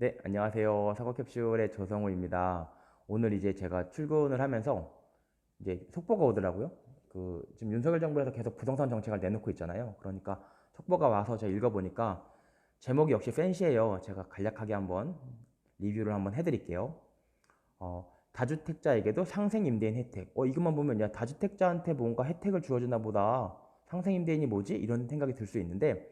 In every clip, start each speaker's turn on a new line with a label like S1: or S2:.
S1: 네, 안녕하세요. 사고캡슐의 조성우입니다. 오늘 이제 제가 출근을 하면서 이제 속보가 오더라고요. 그 지금 윤석열 정부에서 계속 부동산 정책을 내놓고 있잖아요. 그러니까 속보가 와서 제가 읽어보니까 제목이 역시 팬시해요. 제가 간략하게 한번 리뷰를 한번 해드릴게요. 어, 다주택자에게도 상생 임대인 혜택. 어, 이것만 보면 야 다주택자한테 뭔가 혜택을 주어주나 보다. 상생 임대인이 뭐지? 이런 생각이 들 수 있는데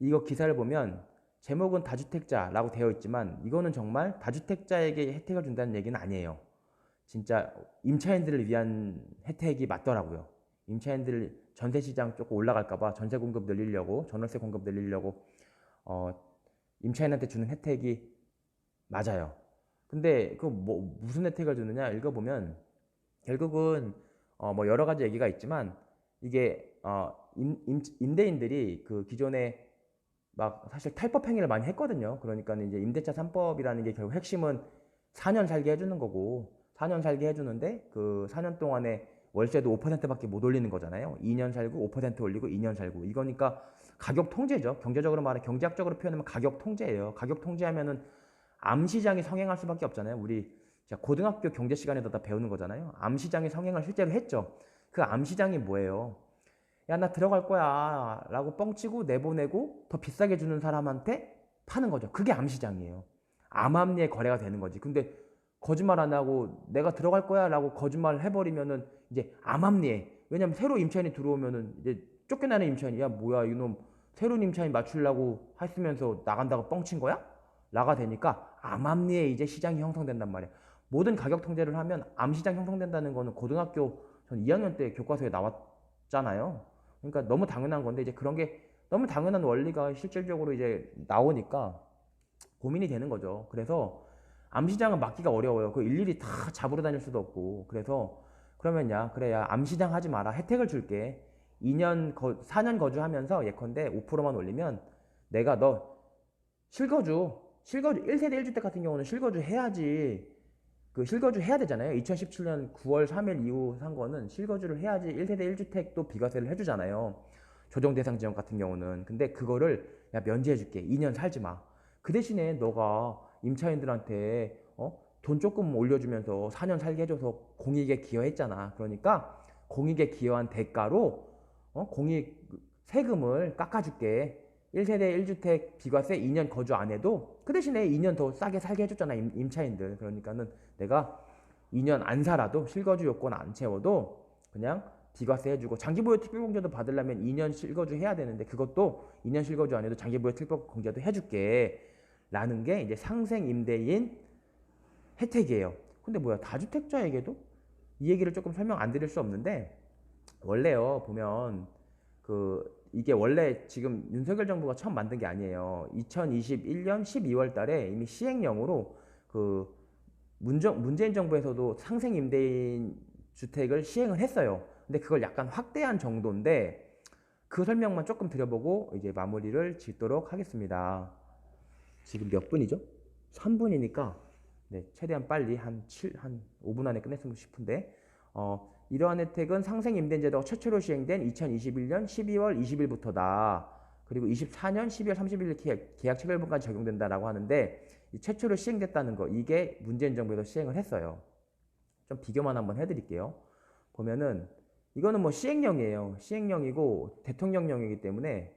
S1: 이거 기사를 보면 제목은 다주택자라고 되어 있지만 이거는 정말 다주택자에게 혜택을 준다는 얘기는 아니에요. 진짜 임차인들을 위한 혜택이 맞더라고요. 임차인들 전세 시장 조금 올라갈까봐 전세 공급 늘리려고 전월세 공급 늘리려고 어, 임차인한테 주는 혜택이 맞아요. 근데 그 뭐 무슨 혜택을 주느냐 읽어보면 결국은 어, 뭐 여러 가지 얘기가 있지만 이게 어, 임, 임, 임대인들이 그 기존에 막 사실 탈법 행위를 많이 했거든요. 그러니까 이제 임대차 3법이라는 게 결국 핵심은 4년 살게 해주는 거고 4년 살게 해주는데 그 4년 동안에 월세도 5%밖에 못 올리는 거잖아요. 2년 살고 5% 올리고 2년 살고 이거니까 가격 통제죠. 경제적으로 말해 경제학적으로 표현하면 가격 통제예요. 가격 통제하면은 암 시장이 성행할 수밖에 없잖아요. 우리 고등학교 경제 시간에도 다 배우는 거잖아요. 암 시장이 성행을 실제로 했죠. 그 암 시장이 뭐예요? 야, 나 들어갈 거야. 라고 뻥치고 내보내고 더 비싸게 주는 사람한테 파는 거죠. 그게 암시장이에요. 암암리의 거래가 되는 거지. 근데 거짓말 안 하고 내가 들어갈 거야. 라고 거짓말을 해버리면은 이제 암암리에. 왜냐면 새로 임차인이 들어오면은 이제 쫓겨나는 임차인이 야, 뭐야, 이놈 새로운 임차인 맞추려고 했으면서 나간다고 뻥친 거야? 라가 되니까 암암리에 이제 시장이 형성된단 말이야. 모든 가격 통제를 하면 암시장 형성된다는 거는 고등학교 전 2학년 때 교과서에 나왔잖아요. 그러니까 너무 당연한 건데 이제 그런 게 너무 당연한 원리가 실질적으로 이제 나오니까 고민이 되는 거죠. 그래서 암시장은 막기가 어려워요. 그 일일이 다 잡으러 다닐 수도 없고. 그래서 그러면 야, 그래, 야, 암시장 하지 마라. 혜택을 줄게. 2년, 거, 4년 거주하면서 예컨대 5%만 올리면 내가 너 실거주, 실거주, 1세대 1주택 같은 경우는 실거주 해야지. 그 실거주 해야 되잖아요. 2017년 9월 3일 이후 산 거는 실거주를 해야지 1세대 1주택도 비과세를 해주잖아요. 조정 대상 지역 같은 경우는. 근데 그거를 야 면제해 줄게. 2년 살지 마. 그 대신에 너가 임차인들한테 어? 돈 조금 올려주면서 4년 살게 해줘서 공익에 기여했잖아. 그러니까 공익에 기여한 대가로 어? 공익 세금을 깎아줄게. 1세대 1주택 비과세 2년 거주 안 해도 그 대신에 2년 더 싸게 살게 해줬잖아 임, 차인들. 그러니까는 내가 2년 안 살아도 실거주 요건 안 채워도 그냥 비과세 해주고 장기보유 특별공제도 받으려면 2년 실거주 해야 되는데 그것도 2년 실거주 안 해도 장기보유 특별공제도 해줄게 라는 게 이제 상생 임대인 혜택이에요. 근데 뭐야 다주택자에게도? 이 얘기를 조금 설명 안 드릴 수 없는데 원래요 보면 그 이게 원래 지금 윤석열 정부가 처음 만든 게 아니에요. 2021년 12월 달에 이미 시행령으로 그 문정, 문재인 정부에서도 상생 임대인 주택을 시행을 했어요. 근데 그걸 약간 확대한 정도인데 그 설명만 조금 드려보고 이제 마무리를 짓도록 하겠습니다. 지금 몇 분이죠? 3분이니까 네, 최대한 빨리 한 7, 한 5분 안에 끝냈으면 싶은데 어, 이러한 혜택은 상생임대제도가 최초로 시행된 2021년 12월 20일부터다. 그리고 24년 12월 31일 계약, 계약 체결분까지 적용된다라고 하는데 최초로 시행됐다는 거 이게 문재인 정부에서 시행을 했어요. 좀 비교만 한번 해드릴게요. 보면은 이거는 뭐 시행령이에요. 시행령이고 대통령령이기 때문에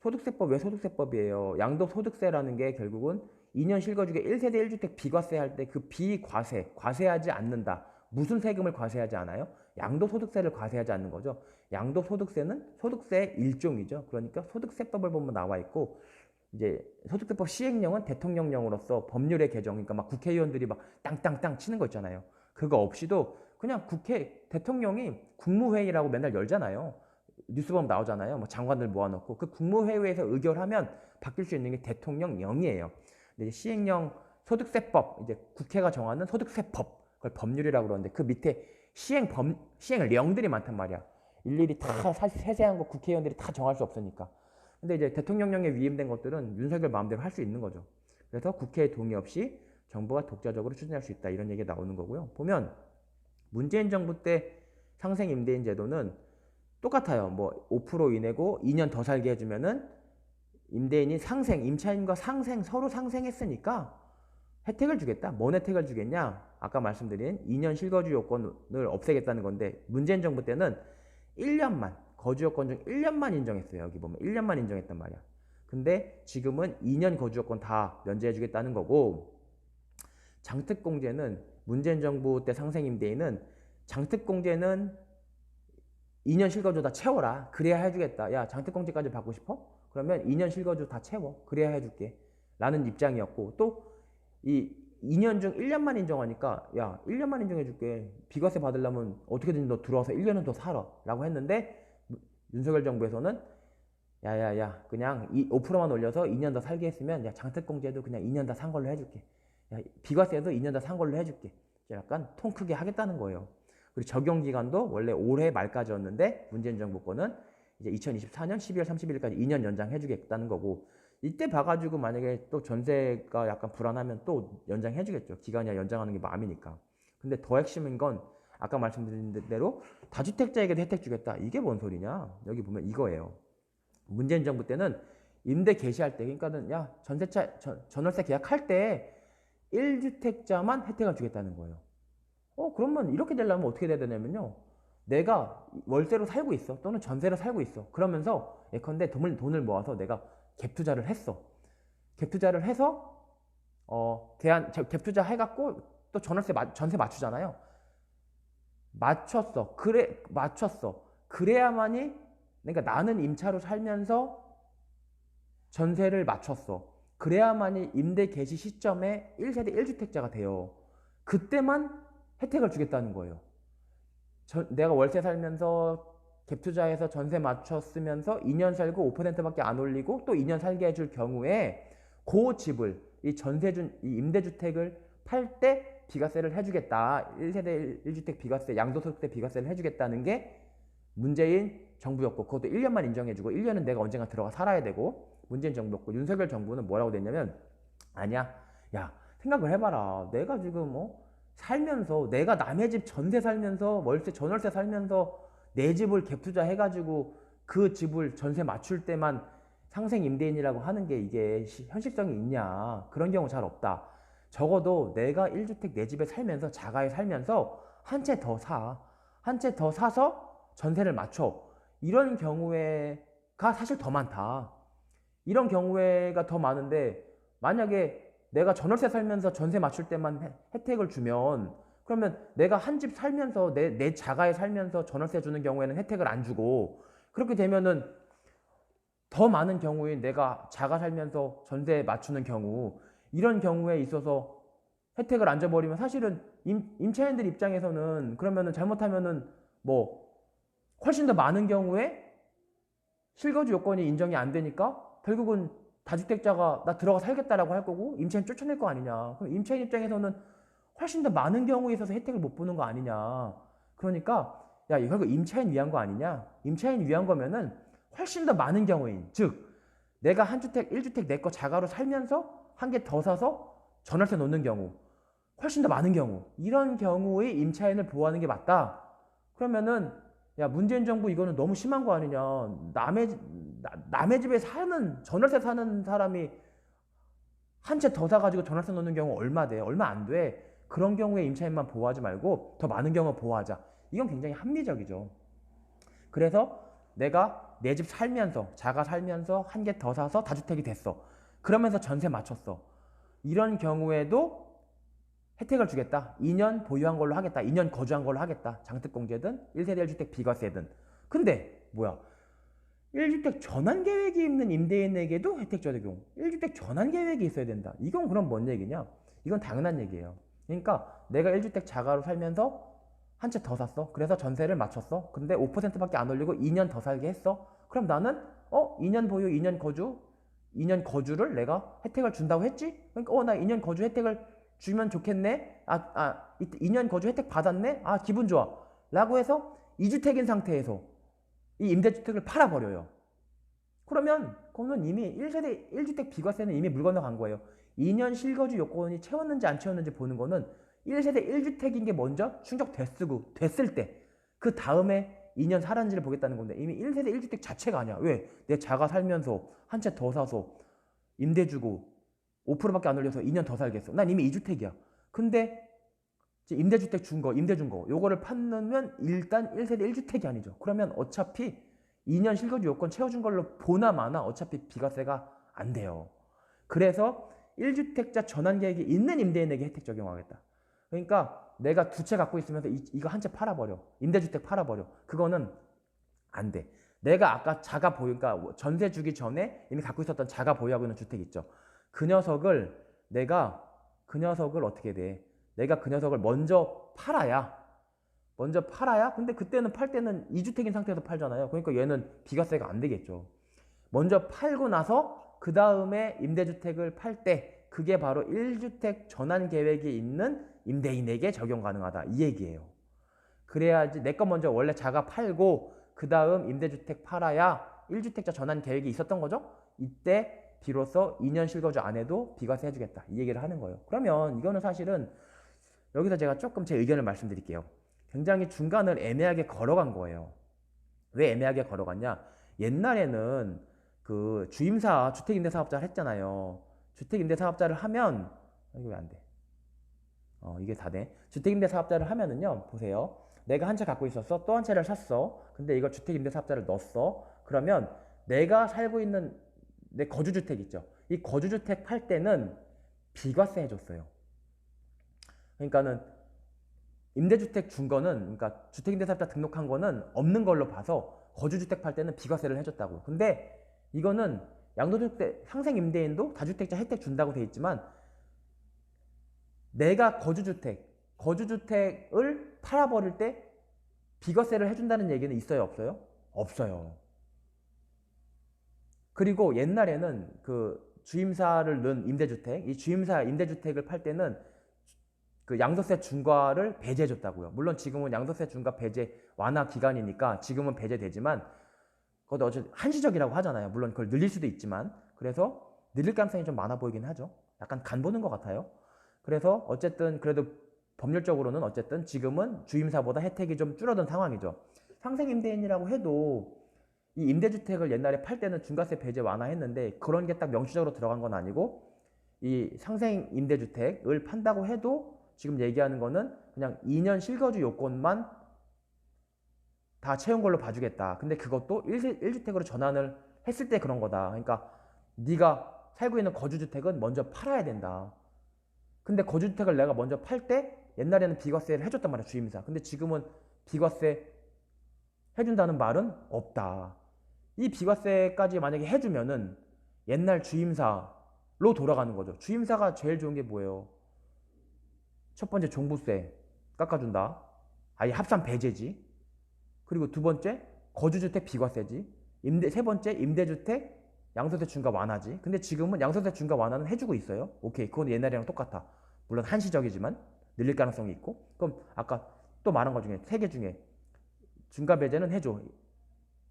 S1: 소득세법 왜 소득세법이에요? 양도소득세라는 게 결국은 2년 실거주기 1세대 1주택 비과세 할 때 그 비과세, 과세하지 않는다. 무슨 세금을 과세하지 않아요? 양도소득세를 과세하지 않는 거죠. 양도소득세는 소득세의 일종이죠. 그러니까 소득세법을 보면 나와 있고 이제 소득세법 시행령은 대통령령으로서 법률의 개정, 그러니까 막 국회의원들이 막 땅땅땅 치는 거 있잖아요. 그거 없이도 그냥 국회 대통령이 국무회의라고 맨날 열잖아요. 뉴스 보면 나오잖아요. 뭐 장관들 모아놓고 그 국무회의에서 의결하면 바뀔 수 있는 게 대통령령이에요. 근데 시행령 소득세법 이제 국회가 정하는 소득세법 그걸 법률이라고 그러는데 그 밑에 시행 법 시행령들이 많단 말이야. 일일이 다 세세한 거 국회의원들이 다 정할 수 없으니까. 근데 이제 대통령령에 위임된 것들은 윤석열 마음대로 할 수 있는 거죠. 그래서 국회의 동의 없이 정부가 독자적으로 추진할 수 있다 이런 얘기가 나오는 거고요. 보면 문재인 정부 때 상생 임대인 제도는 똑같아요. 뭐 5% 이내고 2년 더 살게 해주면은 임대인이 상생, 임차인과 상생 서로 상생했으니까 혜택을 주겠다. 뭔 혜택을 주겠냐? 아까 말씀드린 2년 실거주 요건을 없애겠다는 건데 문재인 정부 때는 1년만 거주 요건 중 1년만 인정했어요. 여기 보면 1년만 인정했단 말이야. 근데 지금은 2년 거주 요건 다 면제해 주겠다는 거고 장특공제는 문재인 정부 때 상생 임대인은 장특공제는 2년 실거주 다 채워라. 그래야 해주겠다. 야 장특공제까지 받고 싶어? 그러면 2년 실거주 다 채워. 그래야 해줄게. 라는 입장이었고 또 이 2년 중 1년만 인정하니까 야 1년만 인정해줄게. 비과세 받으려면 어떻게든 너 들어와서 1년은 더 살아. 라고 했는데 윤석열 정부에서는 야야야 그냥 이 5%만 올려서 2년 더 살게 했으면 야 장특공제도 그냥 2년 다 산 걸로 해줄게. 야, 비과세도 2년 다 산 걸로 해줄게. 약간 통 크게 하겠다는 거예요. 그리고 적용 기간도 원래 올해 말까지였는데 문재인 정부 거는 이제 2024년 12월 31일까지 2년 연장해주겠다는 거고 이때 봐가지고 만약에 또 전세가 약간 불안하면 또 연장해주겠죠. 기간이 연장하는 게 마음이니까. 근데 더 핵심인 건 아까 말씀드린 대로 다주택자에게도 혜택 주겠다. 이게 뭔 소리냐? 여기 보면 이거예요. 문재인 정부 때는 임대 개시할 때, 그러니까는 야 전세차 전, 전월세 계약할 때 1주택자만 혜택을 주겠다는 거예요. 어 그러면 이렇게 되려면 어떻게 돼야 되냐면요. 내가 월세로 살고 있어 또는 전세로 살고 있어. 그러면서 예컨대 돈을 돈을 모아서 내가 갭 투자를 했어. 갭 투자를 해서 어 대한 갭 투자 해갖고 또 전월세 전세 맞추잖아요. 맞췄어. 그래 맞췄어. 그래야만이 그러니까 나는 임차로 살면서 전세를 맞췄어. 그래야만이 임대 개시 시점에 1세대 1주택자가 돼요. 그때만 혜택을 주겠다는 거예요. 저, 내가 월세 살면서 갭 투자해서 전세 맞췄으면서 2년 살고 5%밖에 안 올리고 또 2년 살게 해줄 경우에 그 집을 이 전세준 이 임대주택을 팔 때 비과세를 해주겠다. 1세대 1주택 비과세 양도소득세 비과세를 해주겠다는 게 문재인 정부였고 그것도 1년만 인정해주고 1년은 내가 언젠가 들어가 살아야 되고 문재인 정부였고 윤석열 정부는 뭐라고 됐냐면 아니야. 야 생각을 해봐라. 내가 지금 뭐 살면서 내가 남의 집 전세 살면서 월세 전월세 살면서 내 집을 갭 투자 해가지고 그 집을 전세 맞출 때만 상생 임대인이라고 하는 게 이게 현실성이 있냐. 그런 경우 잘 없다. 적어도 내가 1주택 내 집에 살면서 자가에 살면서 한 채 더 사. 한 채 더 사서 전세를 맞춰. 이런 경우에가 사실 더 많다. 이런 경우에가 더 많은데 만약에 내가 전월세 살면서 전세 맞출 때만 혜택을 주면 그러면 내가 한 집 살면서 내, 내 자가에 살면서 전월세 주는 경우에는 혜택을 안 주고 그렇게 되면은 더 많은 경우에 내가 자가 살면서 전세 맞추는 경우 이런 경우에 있어서 혜택을 안 줘버리면 사실은 임, 임차인들 입장에서는 그러면은 잘못하면은 뭐 훨씬 더 많은 경우에 실거주 요건이 인정이 안 되니까 결국은 다주택자가 나 들어가 살겠다라고 할 거고 임차인 쫓아낼 거 아니냐. 그럼 임차인 입장에서는 훨씬 더 많은 경우에 있어서 혜택을 못 보는 거 아니냐. 그러니까 야 이거 임차인 위한 거 아니냐. 임차인 위한 거면은 훨씬 더 많은 경우인 즉 내가 한 주택 1주택 내 거 자가로 살면서 한 개 더 사서 전월세 놓는 경우 훨씬 더 많은 경우 이런 경우에 임차인을 보호하는 게 맞다. 그러면은 야 문재인 정부 이거는 너무 심한 거 아니냐. 남의 남의 집에 사는 전월세 사는 사람이 한 채 더 사가지고 전월세 넣는 경우 얼마 돼? 얼마 안 돼. 그런 경우에 임차인만 보호하지 말고 더 많은 경우 보호하자. 이건 굉장히 합리적이죠. 그래서 내가 내 집 살면서 자가 살면서 한 개 더 사서 다주택이 됐어. 그러면서 전세 맞췄어. 이런 경우에도 혜택을 주겠다. 2년 보유한 걸로 하겠다. 2년 거주한 걸로 하겠다. 장특공제든 1세대 1주택 비과세든. 근데 뭐야? 1주택 전환 계획이 있는 임대인에게도 혜택 적용. 1주택 전환 계획이 있어야 된다. 이건 그럼 뭔 얘기냐? 이건 당연한 얘기예요. 그러니까 내가 1주택 자가로 살면서 한 채 더 샀어. 그래서 전세를 맞췄어. 근데 5%밖에 안 올리고 2년 더 살게 했어. 그럼 나는 어 2년 보유, 2년 거주, 2년 거주를 내가 혜택을 준다고 했지? 그러니까 어 나 2년 거주 혜택을 주면 좋겠네. 아, 아 2년 거주 혜택 받았네. 아 기분 좋아. 라고 해서 2주택인 상태에서 이 임대주택을 팔아버려요. 그러면 그거는 이미 1세대 1주택 비과세는 이미 물 건너간 거예요. 2년 실거주 요건이 채웠는지 안 채웠는지 보는 거는 1세대 1주택인 게 먼저 충족 됐고 됐을 때 그 다음에 2년 살았는지를 보겠다는 건데 이미 1세대 1주택 자체가 아니야. 왜? 내 자가 살면서 한 채 더 사서 임대 주고 5%밖에 안 올려서 2년 더 살겠어. 난 이미 2주택이야. 근데 임대주택 준 거, 임대 준 거, 요거를 판면 일단 1세대 1주택이 아니죠. 그러면 어차피 2년 실거주 요건 채워준 걸로 보나 마나 어차피 비과세가 안 돼요. 그래서 1주택자 전환 계획이 있는 임대인에게 혜택 적용하겠다. 그러니까 내가 두 채 갖고 있으면서 이, 이거 한 채 팔아버려. 임대주택 팔아버려. 그거는 안 돼. 내가 아까 자가 보유, 그러니까 전세 주기 전에 이미 갖고 있었던 자가 보유하고 있는 주택 있죠. 그 녀석을 내가 그 녀석을 어떻게 돼? 내가 그 녀석을 먼저 팔아야 먼저 팔아야 근데 그때는 팔 때는 2주택인 상태에서 팔잖아요. 그러니까 얘는 비과세가 안 되겠죠. 먼저 팔고 나서 그 다음에 임대주택을 팔 때 그게 바로 1주택 전환 계획이 있는 임대인에게 적용 가능하다. 이 얘기예요. 그래야지 내 거 먼저 원래 자가 팔고 그 다음 임대주택 팔아야 1주택자 전환 계획이 있었던 거죠. 이때 비로소 2년 실거주 안 해도 비과세 해주겠다. 이 얘기를 하는 거예요. 그러면 이거는 사실은 여기서 제가 조금 제 의견을 말씀드릴게요. 굉장히 중간을 애매하게 걸어간 거예요. 왜 애매하게 걸어갔냐? 옛날에는 그 주임사 주택임대사업자를 했잖아요. 주택임대사업자를 하면 아, 이거 왜 안 돼? 어 이게 다 돼. 주택임대사업자를 하면은요, 보세요. 내가 한 채 갖고 있었어, 또 한 채를 샀어. 근데 이걸 주택임대사업자를 넣었어. 그러면 내가 살고 있는 내 거주주택 있죠. 이 거주주택 팔 때는 비과세 해줬어요. 그러니까는 임대주택 준 거는 그러니까 주택임대사업자 등록한 거는 없는 걸로 봐서 거주주택 팔 때는 비과세를 해줬다고요. 근데 이거는 양도주택 상생 임대인도 다주택자 혜택 준다고 돼 있지만 내가 거주주택 거주주택을 팔아버릴 때 비과세를 해준다는 얘기는 있어요 없어요? 없어요. 그리고 옛날에는 그 주임사를 넣은 임대주택 이 주임사 임대주택을 팔 때는 그 양도세 중과를 배제해줬다고요. 물론 지금은 양도세 중과 배제 완화 기간이니까 지금은 배제되지만 그것도 어쨌든 한시적이라고 하잖아요. 물론 그걸 늘릴 수도 있지만 그래서 늘릴 가능성이 좀 많아 보이긴 하죠. 약간 간 보는 것 같아요. 그래서 어쨌든 그래도 법률적으로는 어쨌든 지금은 주임사보다 혜택이 좀 줄어든 상황이죠. 상생임대인이라고 해도 이 임대주택을 옛날에 팔 때는 중과세 배제 완화했는데 그런 게 딱 명시적으로 들어간 건 아니고 이 상생임대주택을 판다고 해도 지금 얘기하는 거는 그냥 2년 실거주 요건만 다 채운 걸로 봐주겠다. 근데 그것도 1, 1주택으로 전환을 했을 때 그런 거다. 그러니까 네가 살고 있는 거주주택은 먼저 팔아야 된다. 근데 거주주택을 내가 먼저 팔 때 옛날에는 비과세를 해줬단 말이야 주임사. 근데 지금은 비과세 해준다는 말은 없다. 이 비과세까지 만약에 해주면은 옛날 주임사로 돌아가는 거죠. 주임사가 제일 좋은 게 뭐예요? 첫 번째 종부세 깎아준다. 아예 합산 배제지. 그리고 두 번째 거주주택 비과세지. 임대 세 번째 임대주택 양도세 중과 완화지. 근데 지금은 양도세 중과 완화는 해주고 있어요. 오케이, 그건 옛날이랑 똑같아. 물론 한시적이지만 늘릴 가능성이 있고. 그럼 아까 또 말한 것 중에 세 개 중에 중과 배제는 해줘.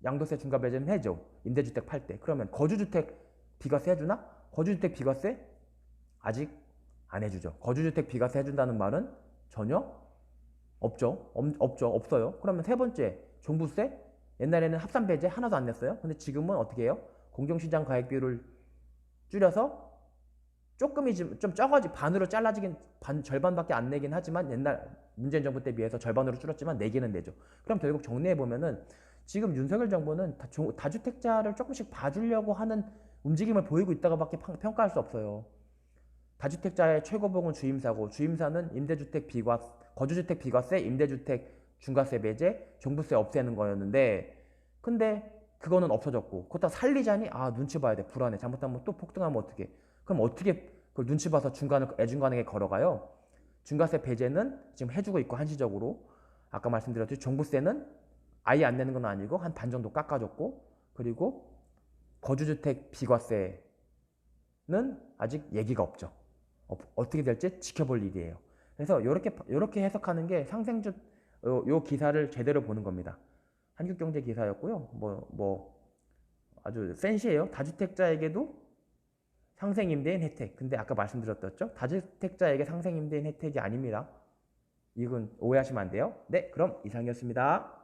S1: 양도세 중과 배제는 해줘. 임대주택 팔 때. 그러면 거주주택 비과세 해주나? 거주주택 비과세 아직 안 해주죠. 거주주택 비과세 해준다는 말은 전혀 없죠. 없, 죠 없어요. 그러면 세 번째 종부세 옛날에는 합산 배제 하나도 안 냈어요. 근데 지금은 어떻게 해요? 공정시장 가액 비율을 줄여서 조금이 좀 적어지 반으로 잘라지긴 반 절반밖에 안 내긴 하지만 옛날 문재인 정부 때 비해서 절반으로 줄었지만 내기는 내죠. 그럼 결국 정리해 보면은 지금 윤석열 정부는 다주택자를 조금씩 봐주려고 하는 움직임을 보이고 있다고밖에 평가할 수 없어요. 다주택자의 최고봉은 주임사고 주임사는 임대주택 비과 거주주택 비과세, 임대주택 중과세 배제, 종부세 없애는 거였는데 근데 그거는 없어졌고 그렇다 살리자니 아 눈치 봐야 돼. 불안해. 잘못하면 또 폭등하면 어떻게 그럼 어떻게 그걸 눈치 봐서 중간을 애중간하게 걸어가요? 중과세 배제는 지금 해주고 있고 한시적으로 아까 말씀드렸듯이 종부세는 아예 안 내는 건 아니고 한 반 정도 깎아줬고 그리고 거주주택 비과세는 아직 얘기가 없죠. 어, 떻게 될지 지켜볼 일이에요. 그래서 이렇게 이렇게 해석하는 게 상생주 요, 요 기사를 제대로 보는 겁니다. 한국경제 기사였고요. 뭐 뭐 아주 센시해요. 다주택자에게도 상생임대인 혜택. 근데 아까 말씀드렸었죠. 다주택자에게 상생임대인 혜택이 아닙니다. 이건 오해하시면 안 돼요. 네, 그럼 이상이었습니다.